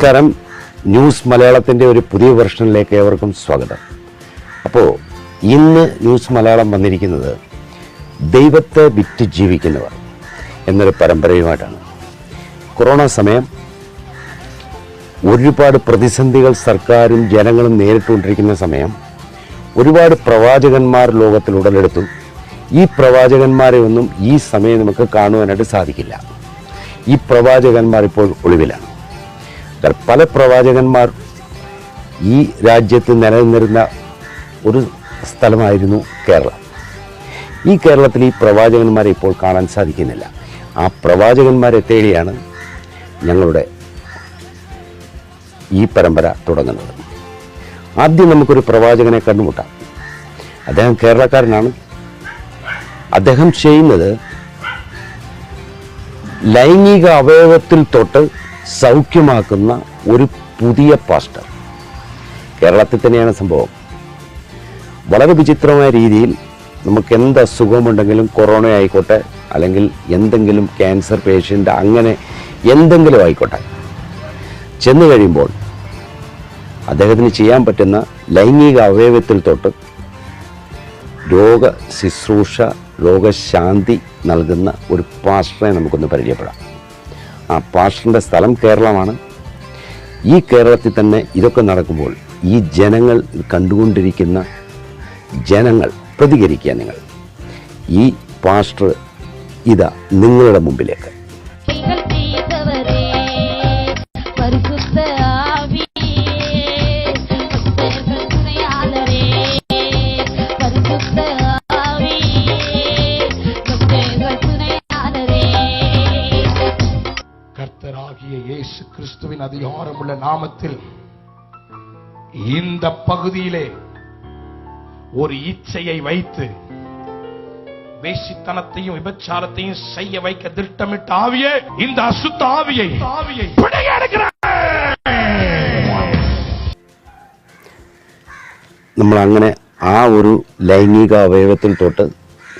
നമസ്കാരം. ന്യൂസ് മലയാളത്തിന്റെ ഒരു പുതിയ വെർഷനിലേക്ക് ഏവർക്കും സ്വാഗതം. അപ്പോൾ ഇന്ന് ന്യൂസ് മലയാളം വന്നിരിക്കുന്നത് ദൈവത്തെ വിറ്റ് ജീവിക്കുന്നവർ എന്നൊരു പരമ്പരയുമായിട്ടാണ്. കൊറോണ സമയം ഒരുപാട് പ്രതിസന്ധികൾ സർക്കാരും ജനങ്ങളും നേരിട്ടുകൊണ്ടിരിക്കുന്ന സമയം ഒരുപാട് പ്രവാചകന്മാർ ലോകത്തിൽ ഉടലെടുത്തു. ഈ പ്രവാചകന്മാരെ ഒന്നും ഈ സമയം നമുക്ക് കാണുവാനായിട്ട് സാധിക്കില്ല. ഈ പ്രവാചകന്മാർ ഇപ്പോൾ ഒളിവിലാണ്. പല പ്രവാചകന്മാർ ഈ രാജ്യത്ത് നിലനിന്നിരുന്ന ഒരു സ്ഥലമായിരുന്നു കേരളം. ഈ കേരളത്തിൽ ഈ പ്രവാചകന്മാരെ ഇപ്പോൾ കാണാൻ സാധിക്കുന്നില്ല. ആ പ്രവാചകന്മാരെ തേടിയാണ് ഞങ്ങളുടെ ഈ പരമ്പര തുടങ്ങുന്നത്. ആദ്യം നമുക്കൊരു പ്രവാചകനെ കണ്ടുമുട്ടാം. അദ്ദേഹം കേരളക്കാരനാണ്. അദ്ദേഹം ചെയ്യുന്നത് ലൈംഗിക അവയവത്തിൽ തൊട്ട് സൗഖ്യമാക്കുന്ന ഒരു പുതിയ പാസ്റ്റർ. കേരളത്തിൽ തന്നെയാണ് സംഭവം. വളരെ വിചിത്രമായ രീതിയിൽ നമുക്ക് എന്ത് അസുഖമുണ്ടെങ്കിലും കൊറോണ ആയിക്കോട്ടെ അല്ലെങ്കിൽ എന്തെങ്കിലും ക്യാൻസർ പേഷ്യന്റ് അങ്ങനെ എന്തെങ്കിലും ആയിക്കോട്ടെ. ചെന്ന് കഴിയുമ്പോൾ അദ്ദേഹത്തിന് ചെയ്യാൻ പറ്റുന്ന ലൈംഗിക അവയവത്തിൽ തൊട്ട് രോഗ ശുശ്രൂഷ രോഗശാന്തി നൽകുന്ന ഒരു പാസ്റ്ററെ നമുക്കൊന്ന് പരിചയപ്പെടാം. ആ പാഷന്റെ സ്ഥലം കേരളമാണ്. ഈ കേരളത്തിൽ തന്നെ ഇതൊക്കെ നടക്കുമ്പോൾ ഈ ജനങ്ങൾ കണ്ടുകൊണ്ടിരിക്കുന്ന ജനങ്ങൾ പ്രതികരിക്കുക നിങ്ങൾ. ഈ പാസ്റ്റർ ഇതാ നിങ്ങളുടെ മുമ്പിലേക്ക്. இயேசு கிறிஸ்துவின் அதிகாரமுள்ள நாமத்தில் இந்த பகுதியிலே ஒரு இச்சையை வைத்து வேசித்தனத்தையும் விபச்சாரத்தையும் செய்ய வைக்க திட்டமிட்ட ஆவியே இந்த அசுத்த ஆவியை ஆவியை നമ്മൾ അങ്ങനെ ആ ഒരു ലൈംഗിക അവയവത്തിൽ തൊട്ട്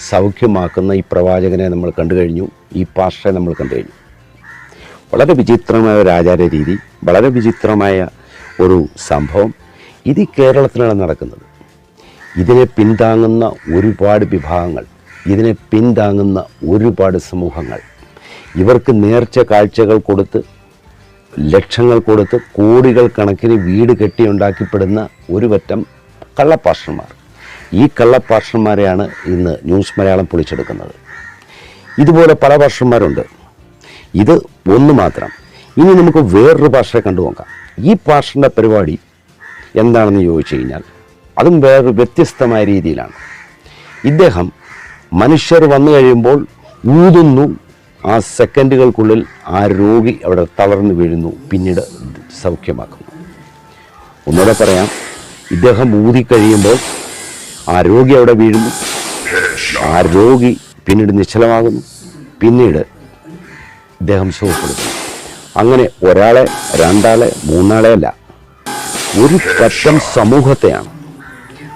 സൗഖ്യമാക്കുന്ന ഈ പ്രവാചകനെ നമ്മൾ കണ്ടു കഴിഞ്ഞു ഈ പാസ്റ്ററെ നമ്മൾ കണ്ടു കഴിഞ്ഞു വളരെ വിചിത്രമായ ഒരു ആചാര രീതി വളരെ വിചിത്രമായ ഒരു സംഭവം ഇത് കേരളത്തിലാണ് നടക്കുന്നത്. ഇതിനെ പിന്താങ്ങുന്ന ഒരുപാട് വിഭാഗങ്ങൾ ഇതിനെ പിന്താങ്ങുന്ന ഒരുപാട് സമൂഹങ്ങൾ. ഇവർക്ക് നേർച്ച കാഴ്ചകൾ കൊടുത്ത് ലക്ഷങ്ങൾ കൊടുത്ത് കോടികൾ കണക്കിന് വീട് കെട്ടിയുണ്ടാക്കിപ്പെടുന്ന ഒരു പറ്റം കള്ളപ്പാഷന്മാർ ഈ കള്ളപ്പാഷന്മാരെയാണ് ഇന്ന് ന്യൂസ് മലയാളം പൊളിച്ചെടുക്കുന്നത്. ഇതുപോലെ പല പാഷന്മാരുണ്ട് ഇത് ഒന്ന് മാത്രം. ഇനി നമുക്ക് വേറൊരു ഭാഷയെ കണ്ടു നോക്കാം. ഈ ഭാഷയുടെ പരിപാടി എന്താണെന്ന് ചോദിച്ചു കഴിഞ്ഞാൽ അതും വേറൊരു വ്യത്യസ്തമായ രീതിയിലാണ്. ഇദ്ദേഹം മനുഷ്യർ വന്നു കഴിയുമ്പോൾ ഊതുന്നു. ആ സെക്കൻഡുകൾക്കുള്ളിൽ ആ രോഗി അവിടെ തളർന്നു വീഴുന്നു. പിന്നീട് സൗഖ്യമാക്കുന്നു. ഒന്നുകൂടെ പറയാം. ഇദ്ദേഹം ഊതിക്കഴിയുമ്പോൾ ആ രോഗി അവിടെ വീഴുന്നു. ആ രോഗി പിന്നീട് നിശ്ചലമാകുന്നു. പിന്നീട് ഇദ്ദേഹം സുഖപ്പെടുത്തി അങ്ങനെ ഒരാളെ രണ്ടാളെ മൂന്നാളെ അല്ല ഒരു പറ്റം സമൂഹത്തെയാണ്.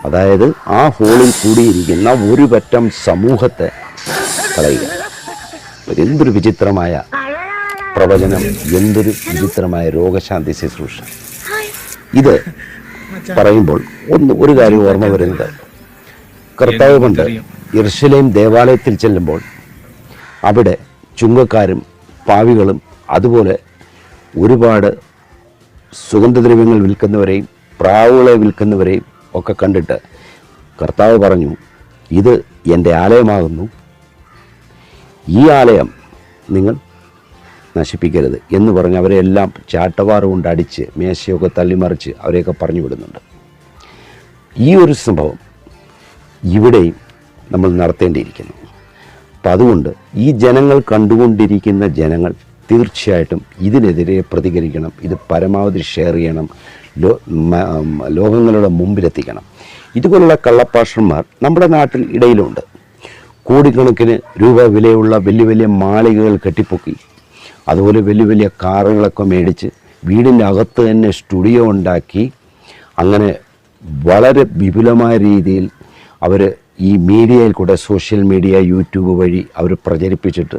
അതായത് ആ ഹോളിൽ കൂടിയിരിക്കുന്ന ഒരു പറ്റം സമൂഹത്തെ കളയുക. എന്തൊരു വിചിത്രമായ പ്രവചനം എന്തൊരു വിചിത്രമായ രോഗശാന്തി ശുശ്രൂഷ. ഇത് പറയുമ്പോൾ ഒന്ന് ഒരു കാര്യം ഓർമ്മ വരുന്നത്. കർത്താവ് കൊണ്ട് ഇർഷലേം ദേവാലയത്തിൽ ചെല്ലുമ്പോൾ അവിടെ ചുങ്കക്കാരും പാവികളും അതുപോലെ ഒരുപാട് സുഗന്ധദ്രവ്യങ്ങൾ വിൽക്കുന്നവരെയും പ്രാവുകളെ വിൽക്കുന്നവരെയും ഒക്കെ കണ്ടിട്ട് കർത്താവ് പറഞ്ഞു ഇത് എന്റെ ആലയമാകുന്നു. ഈ ആലയം നിങ്ങൾ നശിപ്പിക്കരുത് എന്ന് പറഞ്ഞ് അവരെ എല്ലാം ചാട്ടവാറ് കൊണ്ട് അടിച്ച് മേശയൊക്കെ തള്ളിമറിച്ച് അവരെയൊക്കെ പറഞ്ഞു വിടുന്നുണ്ട്. ഈ ഒരു സംഭവം ഇവിടെയും നമ്മൾ നടത്തേണ്ടിയിരിക്കുന്നു. അപ്പം അതുകൊണ്ട് ഈ ജനങ്ങൾ കണ്ടുകൊണ്ടിരിക്കുന്ന ജനങ്ങൾ തീർച്ചയായിട്ടും ഇതിനെതിരെ പ്രതികരിക്കണം ഇത് പരമാവധി ഷെയർ ചെയ്യണം ലോ ലോകങ്ങളുടെ മുമ്പിലെത്തിക്കണം. ഇതുപോലുള്ള കള്ളപ്പാഷന്മാർ നമ്മുടെ നാട്ടിൽ ഇടയിലുണ്ട്. കോടിക്കണക്കിന് രൂപ വിലയുള്ള വലിയ വലിയ മാളികകൾ കെട്ടിപ്പൊക്കി അതുപോലെ വലിയ വലിയ കാറുകളൊക്കെ മേടിച്ച് വീടിന്റെ അകത്ത് തന്നെ സ്റ്റുഡിയോ ഉണ്ടാക്കി അങ്ങനെ വളരെ വിപുലമായ രീതിയിൽ അവർ ഈ മീഡിയയിൽ കൂടെ സോഷ്യൽ മീഡിയ യൂട്യൂബ് വഴി അവർ പ്രചരിപ്പിച്ചിട്ട്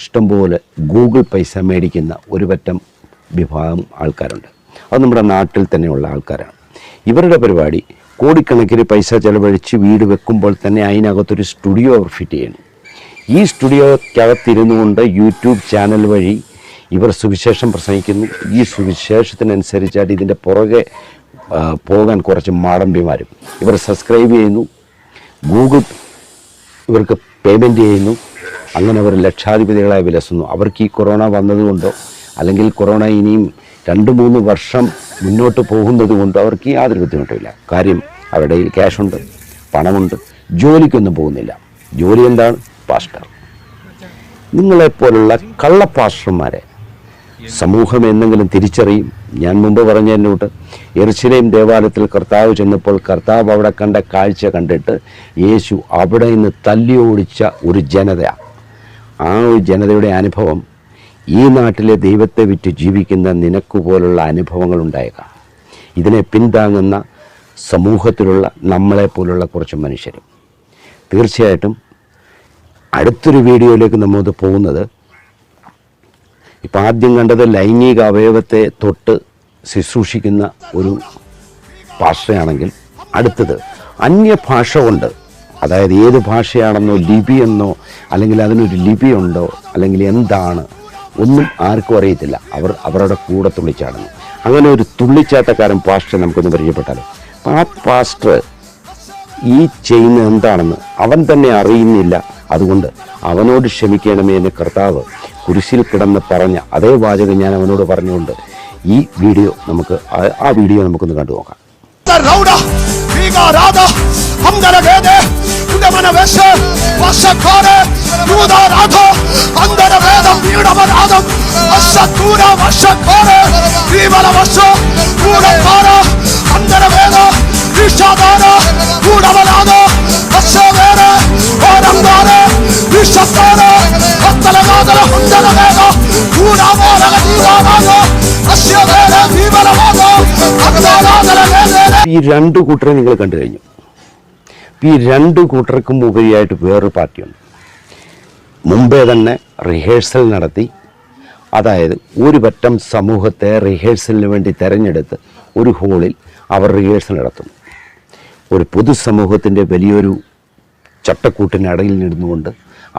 ഇഷ്ടംപോലെ ഗൂഗിൾ പൈസ മേടിക്കുന്ന ഒരു പറ്റം വിഭാഗം ആൾക്കാരുണ്ട്. അത് നമ്മുടെ നാട്ടിൽ തന്നെയുള്ള ആൾക്കാരാണ്. ഇവരുടെ പരിപാടി കോടിക്കണക്കിന് പൈസ ചിലവഴിച്ച് വീട് വെക്കുമ്പോൾ തന്നെ അതിനകത്തൊരു സ്റ്റുഡിയോ അവർ ഫിറ്റ് ചെയ്യണം. ഈ സ്റ്റുഡിയോക്കകത്തിരുന്നു കൊണ്ട് യൂട്യൂബ് ചാനൽ വഴി ഇവർ സുവിശേഷം പ്രസംഗിക്കുന്നു. ഈ സുവിശേഷത്തിനനുസരിച്ചായിട്ട് ഇതിന്റെ പുറകെ പോകാൻ കുറച്ച് മാടമ്പിമാരും ഇവർ സബ്സ്ക്രൈബ് ചെയ്യുന്നു. ഗൂഗിൾ ഇവർക്ക് പേയ്മെന്റ് ചെയ്യുന്നു. അങ്ങനെ അവർ ലക്ഷാധിപതികളായി വിലസുന്നു. അവർക്ക് ഈ കൊറോണ വന്നതുകൊണ്ടോ അല്ലെങ്കിൽ കൊറോണ ഇനിയും രണ്ട് മൂന്ന് വർഷം മുന്നോട്ട് പോകുന്നത് കൊണ്ടോ അവർക്ക് യാതൊരു ബുദ്ധിമുട്ടില്ല കാര്യം അവരുടെ കയ്യിൽ ക്യാഷുണ്ട് പണമുണ്ട് ജോലിക്കൊന്നും പോകുന്നില്ല. ജോലി എന്താണ്? പാസ്റ്റർ. നിങ്ങളെപ്പോലുള്ള കള്ള പാസ്റ്റർമാരെ സമൂഹം എന്നെങ്കിലും തിരിച്ചറിയും. ഞാൻ മുമ്പ് പറഞ്ഞതിനോട്ട് എറിച്ചിലെയും ദേവാലയത്തിൽ കർത്താവ് ചെന്നപ്പോൾ കർത്താവ് അവിടെ കണ്ട കാഴ്ച കണ്ടിട്ട് യേശു അവിടെ നിന്ന് തല്ലി ഓടിച്ച ഒരു ജനത. ആ ഒരു ജനതയുടെ അനുഭവം ഈ നാട്ടിലെ ദൈവത്തെ വിറ്റ് ജീവിക്കുന്ന നിനക്ക് പോലുള്ള അനുഭവങ്ങൾ ഉണ്ടായേക്കാം. ഇതിനെ പിന്താങ്ങുന്ന സമൂഹത്തിലുള്ള നമ്മളെപ്പോലുള്ള കുറച്ച് മനുഷ്യരും. തീർച്ചയായിട്ടും അടുത്തൊരു വീഡിയോയിലേക്ക് നമ്മൾ പോകുന്നത് ഇപ്പം ആദ്യം കണ്ടത് ലൈംഗിക അവയവത്തെ തൊട്ട് ശുശ്രൂഷിക്കുന്ന ഒരു ഭാഷയാണെങ്കിൽ അടുത്തത് അന്യഭാഷ കൊണ്ട് അതായത് ഏത് ഭാഷയാണെന്നോ ലിപി എന്നോ അല്ലെങ്കിൽ അതിനൊരു ലിപി ഉണ്ടോ അല്ലെങ്കിൽ എന്താണ് ഒന്നും ആർക്കും അറിയത്തില്ല. അവർ അവരുടെ കൂടെ തുള്ളിച്ചാടുന്നു. അങ്ങനെ ഒരു തുള്ളിച്ചാട്ടക്കാരൻ പാസ്റ്റർ നമുക്കൊന്ന് പരിചയപ്പെട്ടാലോ അപ്പം ആ പാസ്റ്റർ ഈ ചെയ്യുന്ന എന്താണെന്ന് അവൻ തന്നെ അറിയുന്നില്ല. അതുകൊണ്ട് അവനോട് ക്ഷമിക്കണമേ എന്ന് കർത്താവ് കുരിശിൽ കിടന്ന് പറഞ്ഞ അതേ വാചകം ഞാൻ അവനോട് പറഞ്ഞുകൊണ്ട് ഈ വീഡിയോ നമുക്ക് ആ- വീഡിയോ നമുക്കൊന്ന് കണ്ടു നോക്കാം. Rauda, Vivala Radha, Attala Vadala Vede, ഈ രണ്ട് കൂട്ടരെ നിങ്ങൾ കണ്ടു കഴിഞ്ഞു. ഈ രണ്ട് കൂട്ടർക്കും ഉപരിയായിട്ട് വേറൊരു പാർട്ടിയുണ്ട്. മുമ്പേ തന്നെ റിഹേഴ്സൽ നടത്തി. അതായത് ഒരു പറ്റം സമൂഹത്തെ റിഹേഴ്സലിന് വേണ്ടി തെരഞ്ഞെടുത്ത് ഒരു ഹോളിൽ അവർ റിഹേഴ്സൽ നടത്തുന്നു ഒരു പൊതുസമൂഹത്തിന്റെ വലിയൊരു ചട്ടക്കൂട്ടിനടയിൽ നിന്നുകൊണ്ട്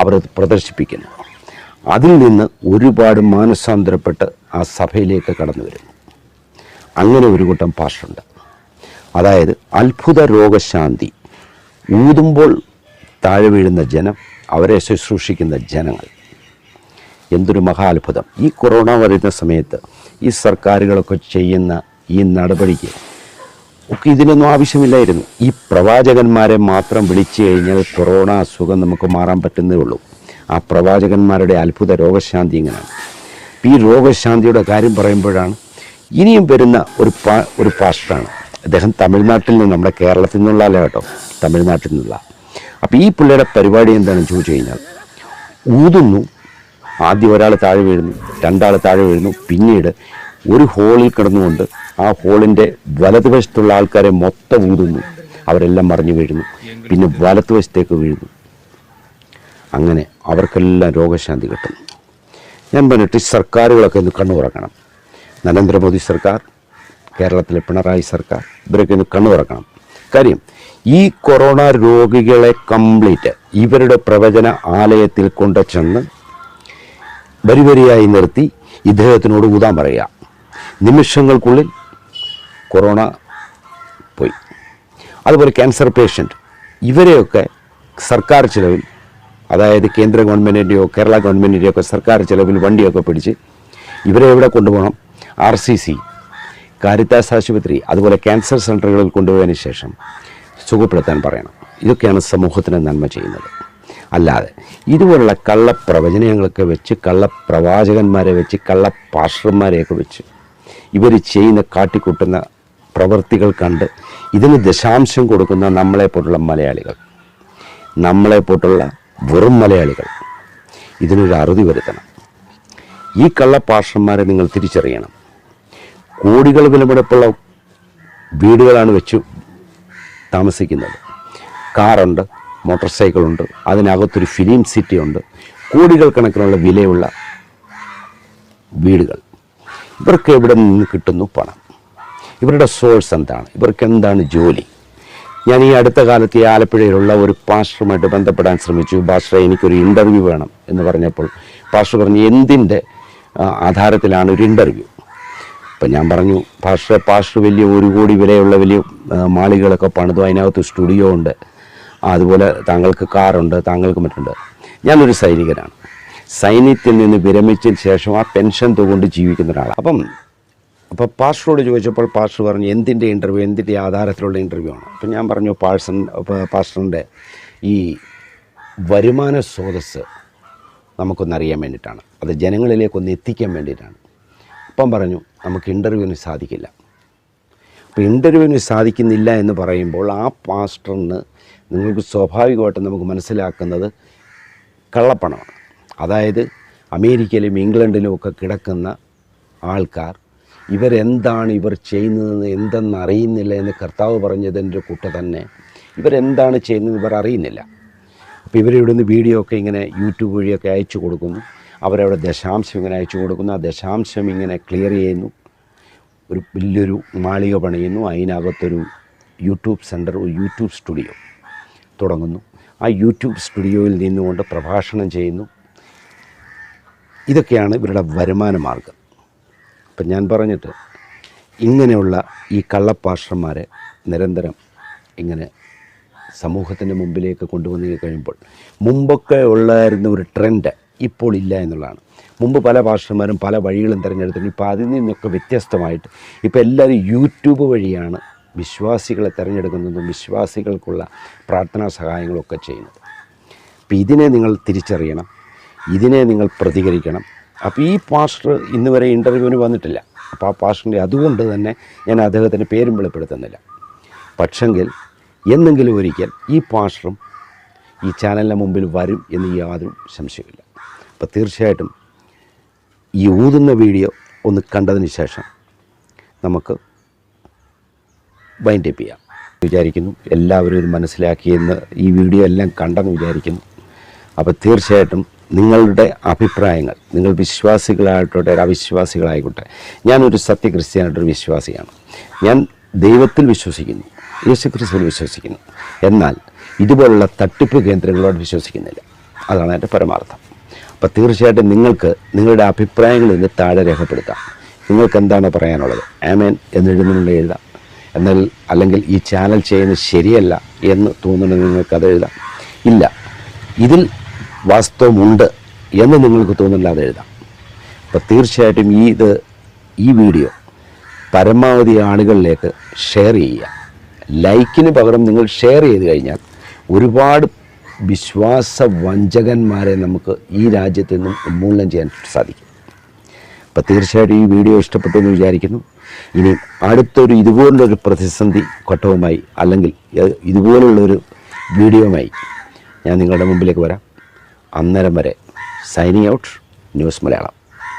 അവർ പ്രദർശിപ്പിക്കുന്നു. അതിൽ നിന്ന് ഒരുപാട് മാനസാന്തരപ്പെട്ട് ആ സഭയിലേക്ക് കടന്നു വരുന്നു. അങ്ങനെ ഒരു കൂട്ടം പാഷുണ്ട് അതായത് അത്ഭുത രോഗശാന്തി. ഊതുമ്പോൾ താഴെ വീഴുന്ന ജനം അവരെ ശുശ്രൂഷിക്കുന്ന ജനങ്ങൾ. എന്തൊരു മഹാത്ഭുതം. ഈ കൊറോണ വരുന്ന സമയത്ത് ഈ സർക്കാരുകളൊക്കെ ചെയ്യുന്ന ഈ നടപടിക്ക് ഒക്കെ ഇതിനൊന്നും ആവശ്യമില്ലായിരുന്നു. ഈ പ്രവാചകന്മാരെ മാത്രം വിളിച്ചു കഴിഞ്ഞാൽ കൊറോണ അസുഖം നമുക്ക് മാറാൻ പറ്റുന്നേ ഉള്ളൂ. ആ പ്രവാചകന്മാരുടെ അത്ഭുത രോഗശാന്തി ഇങ്ങനെയാണ് ഈ രോഗശാന്തിയുടെ കാര്യം പറയുമ്പോഴാണ് ഇനിയും വരുന്ന ഒരു പാ ഒരു പാസ്റ്ററാണ്. അദ്ദേഹം തമിഴ്നാട്ടിൽ നിന്ന് നമ്മുടെ കേരളത്തിൽ നിന്നുള്ള അല്ല കേട്ടോ തമിഴ്നാട്ടിൽ നിന്നുള്ള. അപ്പോൾ ഈ പുള്ളിയുടെ പരിപാടി എന്താണെന്ന് ചോദിച്ചു കഴിഞ്ഞാൽ ഊതുന്നു ആദ്യം ഒരാൾ താഴെ വീഴുന്നു രണ്ടാൾ താഴെ വീഴുന്നു പിന്നീട് ഒരു ഹോളിൽ കിടന്നുകൊണ്ട് ആ ഹോളിന്റെ വലതുവശത്തുള്ള ആൾക്കാരെ മൊത്തം ഊതുന്നു. അവരെല്ലാം മറിഞ്ഞു വീഴുന്നു. പിന്നെ വലത്തുവശത്തേക്ക് വീഴുന്നു. അങ്ങനെ അവർക്കെല്ലാം രോഗശാന്തി കിട്ടുന്നു ഞാൻ പറഞ്ഞിട്ട് സർക്കാരുകളൊക്കെ ഒന്ന് കണ്ണു തുറക്കണം. നരേന്ദ്രമോദി സർക്കാർ കേരളത്തിലെ പിണറായി സർക്കാർ ഇവരൊക്കെ ഒന്ന് കണ്ണു തുറക്കണം. കാര്യം ഈ കൊറോണ രോഗികളെ കംപ്ലീറ്റ് ഇവരുടെ പ്രവചന ആലയത്തിൽ കൊണ്ടു ചെന്ന് വരിവരിയായി നിർത്തി ഇദ്ദേഹത്തിനോട് ഊതാൻ പറയുക. നിമിഷങ്ങൾക്കുള്ളിൽ കൊറോണ പോയി. അതുപോലെ ക്യാൻസർ പേഷ്യന്റ് ഇവരെയൊക്കെ സർക്കാർ ചിലവിൽ അതായത് കേന്ദ്ര ഗവൺമെന്റിന്റെയോ കേരള ഗവൺമെന്റിന്റെയോ ഒക്കെ സർക്കാർ ചിലവിൽ വണ്ടിയൊക്കെ പിടിച്ച് ഇവരെ എവിടെ കൊണ്ടുപോകണം? ആർ സി സി കാരിത്താസ് ആശുപത്രി അതുപോലെ ക്യാൻസർ സെന്ററുകളിൽ കൊണ്ടുപോയതിന് ശേഷം സുഖപ്പെടുത്താൻ പറയണം. ഇതൊക്കെയാണ് സമൂഹത്തിന് നന്മ ചെയ്യുന്നത്. അല്ലാതെ ഇതുപോലുള്ള കള്ളപ്രവചനങ്ങളൊക്കെ വെച്ച് കള്ളപ്രവാചകന്മാരെ വെച്ച് കള്ളപാഷർമാരെയൊക്കെ വെച്ച് ഇവർ ചെയ്യുന്ന കാട്ടിക്കൂട്ടുന്ന പ്രവൃത്തികൾ കണ്ട് ഇതിന് ദശാംശം കൊടുക്കുന്ന നമ്മളെപ്പോലുള്ള മലയാളികൾ നമ്മളെപ്പോട്ടുള്ള വെറും മലയാളികൾ. ഇതിനൊരു അറുതി വരുത്തണം. ഈ കള്ളപ്പാഷന്മാരെ നിങ്ങൾ തിരിച്ചറിയണം. കോടികൾ വിലപിടിപ്പുള്ള വീടുകളാണ് വെച്ച് താമസിക്കുന്നത്. കാറുണ്ട് മോട്ടോർ സൈക്കിളുണ്ട് അതിനകത്തൊരു ഫിലിം സിറ്റി ഉണ്ട്. കോടികൾ കണക്കിനുള്ള വിലയുള്ള വീടുകൾ. ഇവർക്ക് എവിടെ നിന്ന് കിട്ടുന്നു പണം? ഇവരുടെ സോഴ്സ് എന്താണ്? ഇവർക്ക് എന്താണ് ജോലി? ഞാൻ ഈ അടുത്ത കാലത്ത് ഈ ആലപ്പുഴയിലുള്ള ഒരു പാസ്റ്ററുമായിട്ട് ബന്ധപ്പെടാൻ ശ്രമിച്ചു. പാസ്റ്റർ എനിക്കൊരു ഇന്റർവ്യൂ വേണം എന്ന് പറഞ്ഞപ്പോൾ പാസ്റ്റർ പറഞ്ഞു എന്തിന്റെ ആധാരത്തിലാണ് ഒരു ഇന്റർവ്യൂ അപ്പം ഞാൻ പറഞ്ഞു പാസ്റ്റർ പാസ്റ്റർ വലിയ ഒരു കോടി വിലയുള്ള വലിയ മാളികളൊക്കെ പണിതു. അതിനകത്ത് സ്റ്റുഡിയോ ഉണ്ട്. അതുപോലെ താങ്കൾക്ക് കാറുണ്ട് താങ്കൾക്ക് മറ്റുണ്ട്. ഞാനൊരു സൈനികനാണ്. സൈന്യത്തിൽ നിന്ന് വിരമിച്ചതിന് ശേഷം ആ പെൻഷൻ തുകൊണ്ട് ജീവിക്കുന്ന ഒരാളാണ്. അപ്പം അപ്പോൾ പാസ്റ്ററോട് ചോദിച്ചപ്പോൾ പാസ്റ്റർ പറഞ്ഞു എന്തിന്റെ ഇന്റർവ്യൂ എന്തിന്റെ ആധാരത്തിലുള്ള ഇന്റർവ്യൂ ആണ്? അപ്പം ഞാൻ പറഞ്ഞു പാഴ്സൺ പാസ്റ്ററിന്റെ ഈ വരുമാന സ്രോതസ് നമുക്കൊന്നറിയാൻ വേണ്ടിയിട്ടാണ്. അത് ജനങ്ങളിലേക്കൊന്ന് എത്തിക്കാൻ വേണ്ടിയിട്ടാണ്. അപ്പം പറഞ്ഞു നമുക്ക് ഇന്റർവ്യൂവിന് സാധിക്കില്ല. അപ്പോൾ ഇന്റർവ്യൂവിന് സാധിക്കുന്നില്ല എന്ന് പറയുമ്പോൾ ആ പാസ്റ്ററിന് നിങ്ങൾക്ക് സ്വാഭാവികമായിട്ടും നമുക്ക് മനസ്സിലാക്കുന്നത് കള്ളപ്പണമാണ്. അതായത് അമേരിക്കയിലും ഇംഗ്ലണ്ടിലും ഒക്കെ കിടക്കുന്ന ആൾക്കാർ ഇവരെന്താണ് ഇവർ ചെയ്യുന്നതെന്ന് എന്തെന്ന് അറിയുന്നില്ല എന്ന് കർത്താവ് പറഞ്ഞതിന്റെ കൂട്ട തന്നെ. ഇവരെന്താണ് ചെയ്യുന്നത് ഇവർ അറിയുന്നില്ല. അപ്പോൾ ഇവരിവിടുന്ന് വീഡിയോ ഒക്കെ ഇങ്ങനെ യൂട്യൂബ് വഴിയൊക്കെ അയച്ചു കൊടുക്കുന്നു അവരവിടെ ദശാംശം ഇങ്ങനെ അയച്ചു കൊടുക്കുന്നു. ആ ദശാംശം ഇങ്ങനെ ക്ലിയർ ചെയ്യുന്നു. ഒരു വലിയൊരു മാളിക പണിയുന്നു. അതിനകത്തൊരു യൂട്യൂബ് സെന്റർ ഒരു യൂട്യൂബ് സ്റ്റുഡിയോ തുടങ്ങുന്നു. ആ യൂട്യൂബ് സ്റ്റുഡിയോയിൽ നിന്നുകൊണ്ട് പ്രഭാഷണം ചെയ്യുന്നു. ഇതൊക്കെയാണ് ഇവരുടെ വരുമാന മാർഗം അപ്പം ഞാൻ പറഞ്ഞിട്ട് ഇങ്ങനെയുള്ള ഈ കള്ളപ്പാഷന്മാരെ നിരന്തരം ഇങ്ങനെ സമൂഹത്തിന്റെ മുമ്പിലേക്ക് കൊണ്ടുവന്നു കഴിയുമ്പോൾ മുമ്പൊക്കെ ഉള്ളായിരുന്ന ഒരു ട്രെൻഡ് ഇപ്പോൾ ഇല്ല എന്നുള്ളതാണ്. മുമ്പ് പല ഭാഷന്മാരും പല വഴികളും തിരഞ്ഞെടുത്തിട്ടുണ്ട് ഇപ്പോൾ അതിൽ നിന്നൊക്കെ വ്യത്യസ്തമായിട്ട് ഇപ്പോൾ എല്ലാവരും യൂട്യൂബ് വഴിയാണ് വിശ്വാസികളെ തിരഞ്ഞെടുക്കുന്നതും വിശ്വാസികൾക്കുള്ള പ്രാർത്ഥനാ സഹായങ്ങളൊക്കെ ചെയ്യുന്നത്. അപ്പോൾ ഇതിനെ നിങ്ങൾ തിരിച്ചറിയണം. ഇതിനെ നിങ്ങൾ പ്രതികരിക്കണം. അപ്പോൾ ഈ പാസ്റ്റർ ഇന്ന് വരെ ഇന്റർവ്യൂവിന് വന്നിട്ടില്ല. അപ്പോൾ ആ പാസ്റ്ററിന്റെ അതുകൊണ്ട് തന്നെ ഞാൻ അദ്ദേഹത്തിന്റെ പേരും വെളിപ്പെടുത്തുന്നില്ല. പക്ഷെങ്കിൽ എന്നെങ്കിലും ഒരിക്കൽ ഈ പാസ്റ്ററും ഈ ചാനലിന്റെ മുമ്പിൽ വരും എന്ന് യാതൊരു സംശയമില്ല അപ്പോൾ തീർച്ചയായിട്ടും ഈ ഊതുന്ന വീഡിയോ ഒന്ന് കണ്ടതിന് ശേഷം നമുക്ക് വൈൻഡ് അപ്പ് ചെയ്യാം. വിചാരിക്കുന്നു എല്ലാവരും ഇത് മനസ്സിലാക്കിയെന്ന് ഈ വീഡിയോ എല്ലാം കണ്ടെന്ന് വിചാരിക്കുന്നു. അപ്പോൾ തീർച്ചയായിട്ടും നിങ്ങളുടെ അഭിപ്രായങ്ങൾ നിങ്ങൾ വിശ്വാസികളായിട്ടോട്ടെ അവിശ്വാസികളായിക്കോട്ടെ. ഞാനൊരു സത്യക്രിസ്ത്യാനായിട്ടൊരു വിശ്വാസിയാണ്. ഞാൻ ദൈവത്തിൽ വിശ്വസിക്കുന്നു യേശുക്രിസ്തുവിൽ വിശ്വസിക്കുന്നു. എന്നാൽ ഇതുപോലുള്ള തട്ടിപ്പ് കേന്ദ്രങ്ങളോട് വിശ്വസിക്കുന്നില്ല. അതാണ് എന്റെ പരമാർത്ഥം. അപ്പോൾ തീർച്ചയായിട്ടും നിങ്ങൾക്ക് നിങ്ങളുടെ അഭിപ്രായങ്ങൾ ഇന്ന് താഴെ രേഖപ്പെടുത്താം. നിങ്ങൾക്ക് എന്താണ് പറയാനുള്ളത്? ആമേൻ എന്നെഴുതുന്നുണ്ട് എഴുതാം. എന്നാൽ അല്ലെങ്കിൽ ഈ ചാനൽ ചെയ്യുന്നത് ശരിയല്ല എന്ന് തോന്നുന്നുണ്ടെങ്കിൽ നിങ്ങൾക്ക് അത് എഴുതാം. ഇല്ല. ഇതിൽ വാസ്തവമുണ്ട് എന്ന് നിങ്ങൾക്ക് തോന്നില്ലാതെ എഴുതാം. അപ്പോൾ തീർച്ചയായിട്ടും ഈ ഇത് ഈ വീഡിയോ പരമാവധി ആളുകളിലേക്ക് ഷെയർ ചെയ്യുക. ലൈക്കിന് പകരം നിങ്ങൾ ഷെയർ ചെയ്ത് കഴിഞ്ഞാൽ ഒരുപാട് വിശ്വാസ വഞ്ചകന്മാരെ നമുക്ക് ഈ രാജ്യത്ത് നിന്നും ഉന്മൂലനം ചെയ്യാൻ സാധിക്കും. അപ്പോൾ തീർച്ചയായിട്ടും ഈ വീഡിയോ ഇഷ്ടപ്പെട്ടു എന്ന് വിചാരിക്കുന്നു. ഇനി അടുത്തൊരു ഇതുപോലുള്ളൊരു പ്രതിസന്ധി ഘട്ടവുമായി അല്ലെങ്കിൽ ഇതുപോലുള്ളൊരു വീഡിയോയുമായി ഞാൻ നിങ്ങളുടെ മുമ്പിലേക്ക് വരാം. അന്നേരം വരെ സൈനിങ് ഔട്ട് ന്യൂസ് മലയാളം.